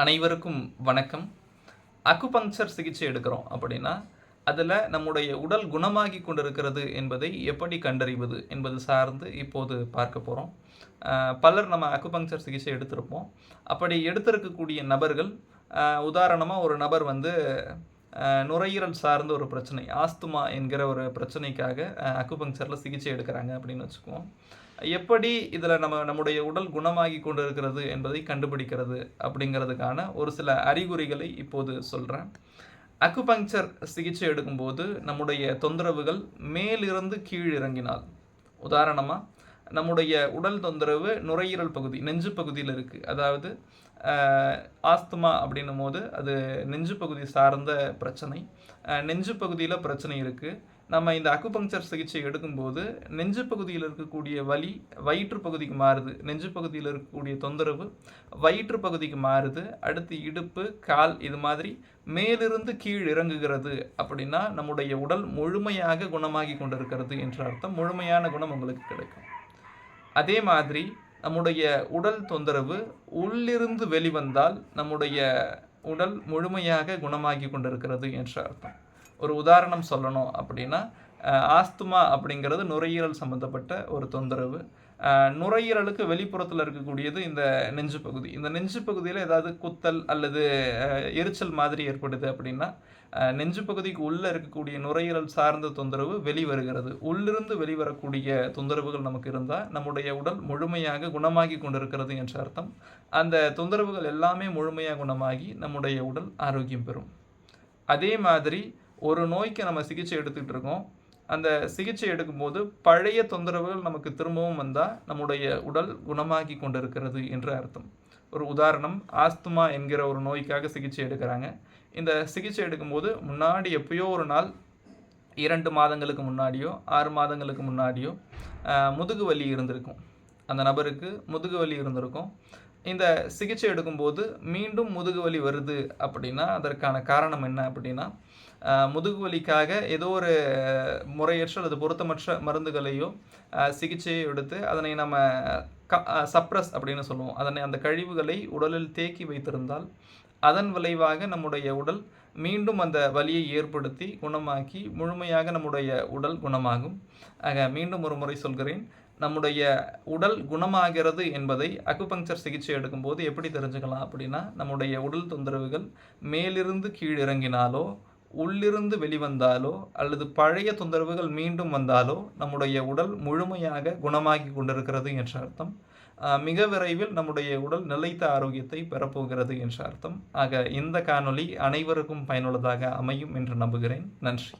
அனைவருக்கும் வணக்கம். அக்குபங்க்சர் சிகிச்சை எடுக்கிறோம் அப்படின்னா அதில் நம்முடைய உடல் குணமாகி கொண்டிருக்கிறது என்பதை எப்படி கண்டறிவது என்பது சார்ந்து இப்போது பார்க்க போகிறோம் பலர் நம்ம அக்குபங்க்சர் சிகிச்சை எடுத்திருப்போம். அப்படி எடுத்திருக்கக்கூடிய நபர்கள் உதாரணமாக ஒரு நபர் வந்து நுரையீரல் சார்ந்த ஒரு பிரச்சனை ஆஸ்துமா என்கிற ஒரு பிரச்சனைக்காக அக்குபங்சரில் சிகிச்சை எடுக்கிறாங்க அப்படின்னு வச்சுக்குவோம். எப்படி இதில் நம்ம நம்முடைய உடல் குணமாகி கொண்டிருக்கிறது என்பதை கண்டுபிடிக்கிறது அப்படிங்கிறதுக்கான ஒரு சில அறிகுறிகளை இப்போது சொல்கிறேன் அக்குபங்க்சர் சிகிச்சை எடுக்கும்போது நம்முடைய தொந்தரவுகள் மேலிருந்து கீழ் இறங்கினால் உதாரணமாக நம்முடைய உடல் தொந்தரவு நுரையீரல் பகுதி நெஞ்சு பகுதியில் இருக்குது அதாவது ஆஸ்துமா அப்படின்னும் போது அது நெஞ்சு பகுதி சார்ந்த பிரச்சனை. நெஞ்சு பகுதியில் பிரச்சனை இருக்குது நம்ம இந்த அக்குபங்சர் சிகிச்சை எடுக்கும்போது நெஞ்சு பகுதியில் இருக்கக்கூடிய வலி வயிற்று பகுதிக்கு மாறுது. நெஞ்சு பகுதியில் இருக்கக்கூடிய தொந்தரவு வயிற்று பகுதிக்கு மாறுது. அடுத்து இடுப்பு கால் இது மாதிரி மேலிருந்து கீழ் இறங்குகிறது அப்படின்னா நம்முடைய உடல் முழுமையாக குணமாகி கொண்டிருக்கிறது என்ற அர்த்தம். முழுமையான குணம் உங்களுக்கு கிடைக்கும். அதே மாதிரி நம்முடைய உடல் தொந்தரவு உள்ளிருந்து வெளிவந்தால் நம்முடைய உடல் முழுமையாக குணமாகி கொண்டிருக்கிறது என்ற அர்த்தம். ஒரு உதாரணம் சொல்லணும் அப்படின்னா ஆஸ்துமா அப்படிங்கிறது நுரையீரல் சம்மந்தப்பட்ட ஒரு தொந்தரவு. நுரையீரலுக்கு வெளிப்புறத்தில் இருக்கக்கூடியது இந்த நெஞ்சு பகுதி. இந்த நெஞ்சு பகுதியில் ஏதாவது குத்தல் அல்லது எரிச்சல் மாதிரி ஏற்படுது அப்படின்னா நெஞ்சு பகுதிக்கு உள்ளே இருக்கக்கூடிய நுரையீரல் சார்ந்த தொந்தரவு வெளிவருகிறது. உள்ளிருந்து வெளிவரக்கூடிய தொந்தரவுகள் நமக்கு இருந்தால் நம்முடைய உடல் முழுமையாக குணமாகி கொண்டிருக்கிறது என்ற அர்த்தம். அந்த தொந்தரவுகள் எல்லாமே முழுமையாக குணமாகி நம்முடைய உடல் ஆரோக்கியம் பெறும். அதே மாதிரி ஒரு நோய்க்கு நம்ம சிகிச்சை எடுத்துக்கிட்டு இருக்கோம். அந்த சிகிச்சை எடுக்கும்போது பழைய தொந்தரவுகள் நமக்கு திரும்பவும் வந்தால் நம்முடைய உடல் குணமாகி கொண்டிருக்கிறது என்று அர்த்தம். ஒரு உதாரணம் ஆஸ்துமா என்கிற ஒரு நோய்க்காக சிகிச்சை எடுக்கிறாங்க. இந்த சிகிச்சை எடுக்கும்போது முன்னாடி எப்பயோ ஒரு நாள் இரண்டு மாதங்களுக்கு முன்னாடியோ ஆறு மாதங்களுக்கு முன்னாடியோ முதுகு வலி இருந்திருக்கும். அந்த நபருக்கு முதுகு வலி இருந்திருக்கும். இந்த சிகிச்சை எடுக்கும்போது மீண்டும் முதுகு வலி வருது அப்படின்னா அதற்கான காரணம் என்ன அப்படின்னா முதுகு வலிக்காக ஏதோ ஒரு முறையற்ற அல்லது பொருத்தமற்ற மருந்துகளையோ சிகிச்சையோ எடுத்து அதனை நம்ம க சப்ரஸ் அப்படின்னு சொல்லுவோம். அதனை அந்த கழிவுகளை உடலில் தேக்கி வைத்திருந்தால் அதன் விளைவாக நம்முடைய உடல் மீண்டும் அந்த வலியை ஏற்படுத்தி குணமாக்கி முழுமையாக நம்முடைய உடல் குணமாகும். ஆக மீண்டும் ஒரு முறை சொல்கிறேன். நம்முடைய உடல் குணமாகிறது என்பதை அக்குபங்சர் சிகிச்சை எடுக்கும்போது எப்படி தெரிஞ்சுக்கலாம் அப்படின்னா நம்முடைய உடல் தொந்தரவுகள் மேலிருந்து கீழ் இறங்கினாலோ உள்ளிருந்து வெளிவந்தாலோ அல்லது பழைய தொந்தரவுகள் மீண்டும் வந்தாலோ நம்முடைய உடல் முழுமையாக குணமாகி கொண்டிருக்கிறது என்ற அர்த்தம். மிக விரைவில் நம்முடைய உடல் நிலைத்த ஆரோக்கியத்தை பெறப்போகிறது என்ற அர்த்தம். ஆக இந்த காணொளி அனைவருக்கும் பயனுள்ளதாக அமையும் என்று நம்புகிறேன். நன்றி.